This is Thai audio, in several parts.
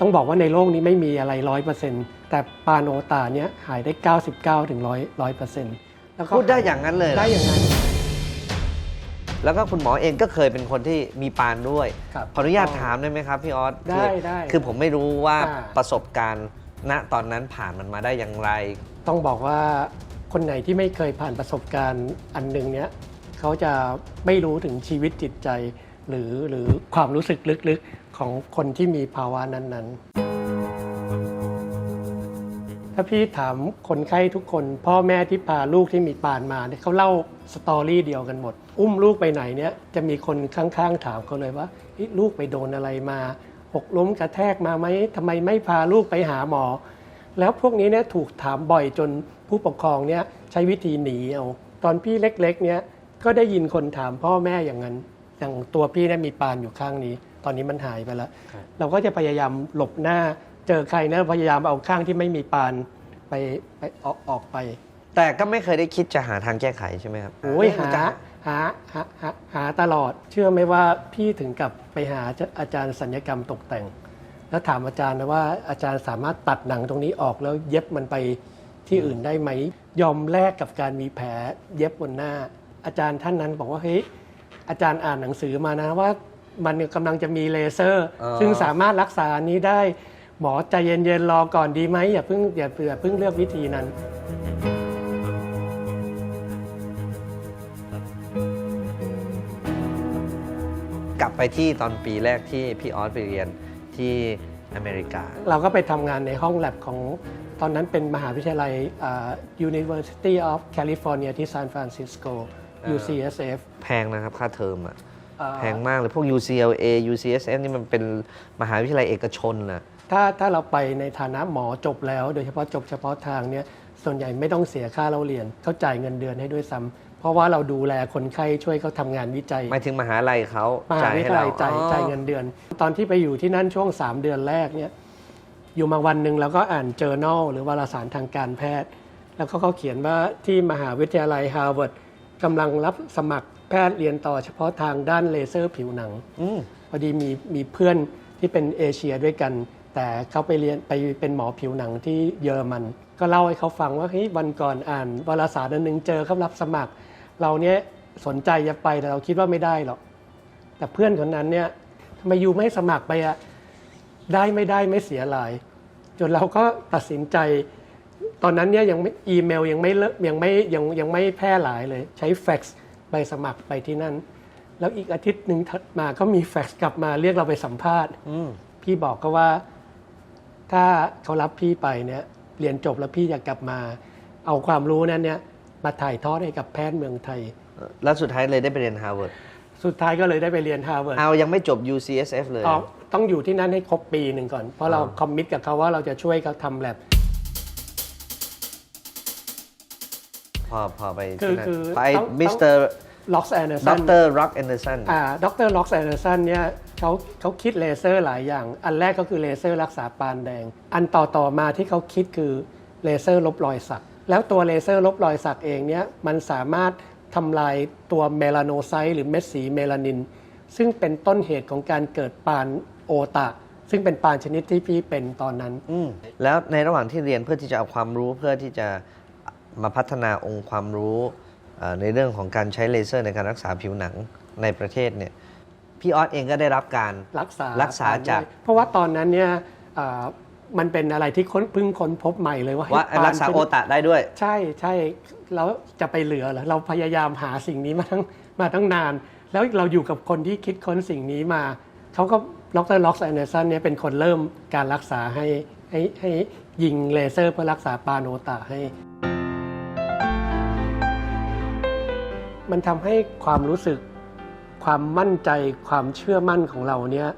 ต้องบอกว่าในโลกนี้ไม่มีอะไรร้อยเปอร์เซ็นต์แต่ปลาโนตาเนี่ยหายได้ 99ถึงร้อยร้อยเปอร์เซ็นต์แล้วก็พูดได้อย่างนั้นเลยเหรอได้อย่างนั้น แล้วก็คุณหมอเองก็เคยเป็นคนที่มีปานด้วย ครับขออนุญาตถามได้ไหมครับพี่ออสได้คือได้คือผมไม่รู้ว่าอ่า ประสบการณ์ณตอนนั้นผ่านมันมาได้อย่างไร ต้องบอกว่าคนไหนที่ไม่เคยผ่านประสบการณ์อันหนึ่งเนี้ยเขาจะไม่รู้ถึงชีวิตจิตใจ หรือหรือความรู้สึกลึกๆของคนที่มีภาวะนั้นๆ ถ้าพี่ถามคนไข้ทุกคน พ่อแม่ที่พาลูกที่มีปานมาเนี่ยเขาเล่าสตอรี่เดียวกันหมด อุ้มลูกไปไหนเนี่ยจะมีคนข้างๆถามเขาเลยว่าลูกไปโดนอะไรมา หกล้มกระแทกมาไหมทำไมไม่พาลูกไปหาหมอ แล้วพวกนี้เนี่ยถูกถามบ่อยจนผู้ปกครองเนี่ยใช้วิธีหนีเอาตอนพี่เล็กๆเนี่ยก็ได้ยินคนถามพ่อแม่อย่างนั้น อย่างตัวพี่เนี่ยมีปานอยู่ข้างนี้ ตอนนี้มันหายไปแล้ว ครับ เราก็จะพยายามหลบหน้า เจอใครเนี่ยพยายามเอาข้างที่ไม่มีปานไปไปออกออกไป แต่ก็ไม่เคยได้คิดจะหาทางแก้ไขใช่ไหมครับโอ้ยเะมันหาจะหาหาหาหาตลอด เชื่อไหมว่าพี่ถึงกับไปหาอาจารย์สัญญกรรมตกแต่ง แล้วถามอาจารย์นะว่าอาจารย์สามารถตัดหนังตรงนี้ออกแล้วเย็บมันไปที่อื่นได้ไหม ยอมแลกกับการมีแผลเย็บบนหน้า อาจารย์ท่านนั้นบอกว่าเฮ้ย อาจารย์อ่านหนังสือมานะว่ามันกำลังจะมีเลเซอร์ อ๋อ ซึ่งสามารถรักษาอันนี้ได้ หมอใจเย็นๆรอก่อนดีไหมอย่าเพิ่งอย่าอย่าเพิ่งเลือกวิธีนั้น กลับไปที่ตอนปีแรกที่พี่ออสไปเรียนที่อเมริกา เราก็ไปทำงานในห้องแลบของตอนนั้นเป็นมหาวิทยาลัยอ่า University of California ที่ซานฟรานซิสโกอ่า UCSF แพงนะครับค่าเทอมอะอ่าแพงมากเลยพวก UCLA UCSF นี่มันเป็นมหาวิทยาลัยเอกชนนะถ้าถ้าเราไปในฐานะหมอจบแล้ว โดยเฉพาะจบเฉพาะทางเนี่ยส่วนใหญ่ไม่ต้องเสียค่าเราเรียนเขาจ่ายเงินเดือนให้ด้วยซ้ำเพราะว่าเราดูแลคนไข้ช่วยเขาทำงานวิจัยหมายถึงมหาลัยเขามหาจ่ายวิให้ทยาเราลัยจ่ายอ๋อจ่ายเงินเดือน ตอนที่ไปอยู่ที่นั่นช่วง 3 เดือนแรกเนี่ยอยู่มาวันหนึ่งแล้วก็อ่าน journal หรือวารสารทางการแพทย์ แล้วก็เขาเขียนว่าที่มหาวิทยาลัยฮาร์วาร์ด กำลังรับสมัครแพทย์เรียนต่อเฉพาะทางด้านเลเซอร์ผิวหนังอืมพอดีมีมีเพื่อนที่เป็นเอเชียด้วยกัน แต่เขาไปเรียนไปเป็นหมอผิวหนังที่เยอรมัน ก็เล่าให้เขาฟังว่าเฮ้ยวันก่อนอ่านวารสารอันหนึงเจอเขารับสมัคร เราเนี้ยสนใจจะไปแต่เราคิดว่าไม่ได้หรอกแต่เพื่อนคนนั้นเนี่ยทำไมยูไม่สมัครไปอะได้ไม่ได้ไม่เสียหลาย จนเราก็ตัดสินใจ ตอนนั้นเนี่ยยังไม่อีเมลยังไม่เลิกยังไม่ยังยังไม่แพร่หลายเลย ใช้แฟกซ์ไปสมัครไปที่นั่น แล้วอีกอาทิตย์หนึ่งถัดมาก็มีแฟกซ์กลับมาเรียกเราไปสัมภาษณ์อืมพี่บอกก็ว่า ถ้าเขารับพี่ไปเนี่ยเรียนจบแล้วพี่อยากกลับมา เอาความรู้นั้นเนี่ยมาถ่ายทอดให้กับแพทย์เมืองไทย แล้วสุดท้ายเลยได้ไปเรียนฮาร์วาร์ดสุดท้ายก็เลยได้ไปเรียนฮาร์วาร์ดเอายังไม่จบ UCSF เลยอ๋อต้องอยู่ที่นั่นให้ครบปีหนึ่งก่อน เพราะเราอ๋อคอมมิตกับเขาว่าเราจะช่วยเขาทำแลบ พอพอไปคือที่นั่นคือ ไปต้องมิสเตอร์ล็อกซ์แอนเดอร์ดสันรร็อกแอนเดอร์สันอ่าดรล็อกซ์แอนเดอร์สันเนี่ยเขาเขาคิดเลเซอร์หลายอย่าง อันแรกก็คือเลเซอร์รักษาปานแดง อันต่อต่อมาที่เขาคิดคือเลเซอร์ลบรอยสัก แล้วตัวเลเซอร์ลบรอยสักเองเนี่ยมันสามารถทำลายตัวเมลาโนไซต์หรือเม็ดสีเมลานิน ซึ่งเป็นต้นเหตุของการเกิดปานโอตะ ซึ่งเป็นปานชนิดที่พี่เป็นตอนนั้นอืมแล้วในระหว่างที่เรียนเพื่อที่จะเอาความรู้เพื่อที่จะ มาพัฒนาองค์ความรู้เอ่อในเรื่องของการใช้เลเซอร์ในการรักษาผิวหนังในประเทศเนี่ยพี่ออสเองก็ได้รับการรักษารักษาจาก เพราะว่าตอนนั้นเนี่ยอ่ามันเป็นอะไรที่ค้นเพิ่งค้นพบใหม่เลยว่าว่าเฮ้ยปนรักษาชนิดโอตะได้ด้วย ใช่ใช่แล้วจะไปเหลือเหรอเราพยายามหาสิ่งนี้มาทั้งมาตั้งนาน แล้วเราอยู่กับคนที่คิดค้นสิ่งนี้มาเขาก็ดรล็อกซ์แอนเดอร์สันเนี่ยเป็นคนเริ่มการรักษาให้ให้ให้ยิงเลเซอร์เพื่อรักษาปานโอตะให้ มันทำให้ความรู้สึก ความมั่นใจความเชื่อมั่นของเราเนี่ย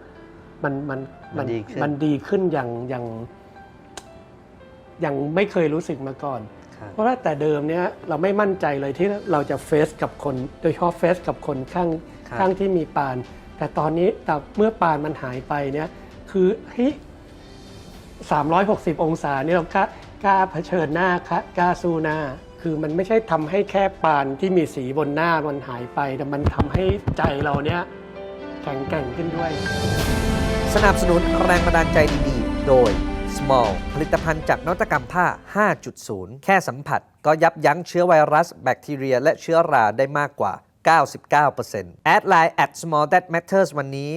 มันมันมันดีขึ้นมันดีขึ้นอย่างอย่างอย่างไม่เคยรู้สึกมาก่อนครับเพราะว่าแต่เดิมเนี่ยเราไม่มั่นใจเลยที่เราจะเฟซกับคน โดยเฉพาะเฟซกับคนข้างครับข้างที่มีปาน แต่ตอนนี้แต่เมื่อปานมันหายไปเนี่ยคือเฮ้ยสามร้อยหกสิบองศาเนี่ยเรากล้ากล้าเผชิญหน้ากล้าสู้หน้า คือมันไม่ใช่ทำให้แค่ปานที่มีสีบนหน้ามันหายไป แต่มันทำให้ใจเราเนี่ยแข็งแกร่งขึ้นด้วย สนับสนุนแรงบันดาลใจดีๆ โดย Small ผลิตภัณฑ์จากนวัตกรรมผ้า 5.0 แค่สัมผัส ก็ยับยั้งเชื้อไวรัส แบคทีเรีย และเชื้อราได้มากกว่า 99%แอดไลน์ at small that matters วันนี้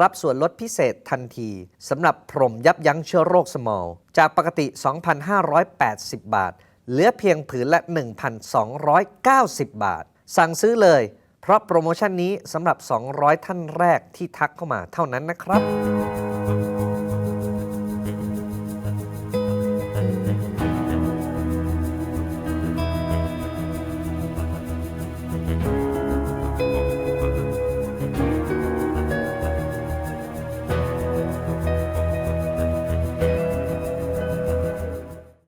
รับส่วนลดพิเศษทันทีสำหรับพรมยับยั้งเชื้อโรค small จากปกติ 2,580 บาท เหลือเพียงผืนละ 1,290 บาท สั่งซื้อเลย เพราะโปรโมชั่นนี้สำหรับ 200 ท่านแรกที่ทักเข้ามาเท่านั้นนะครับ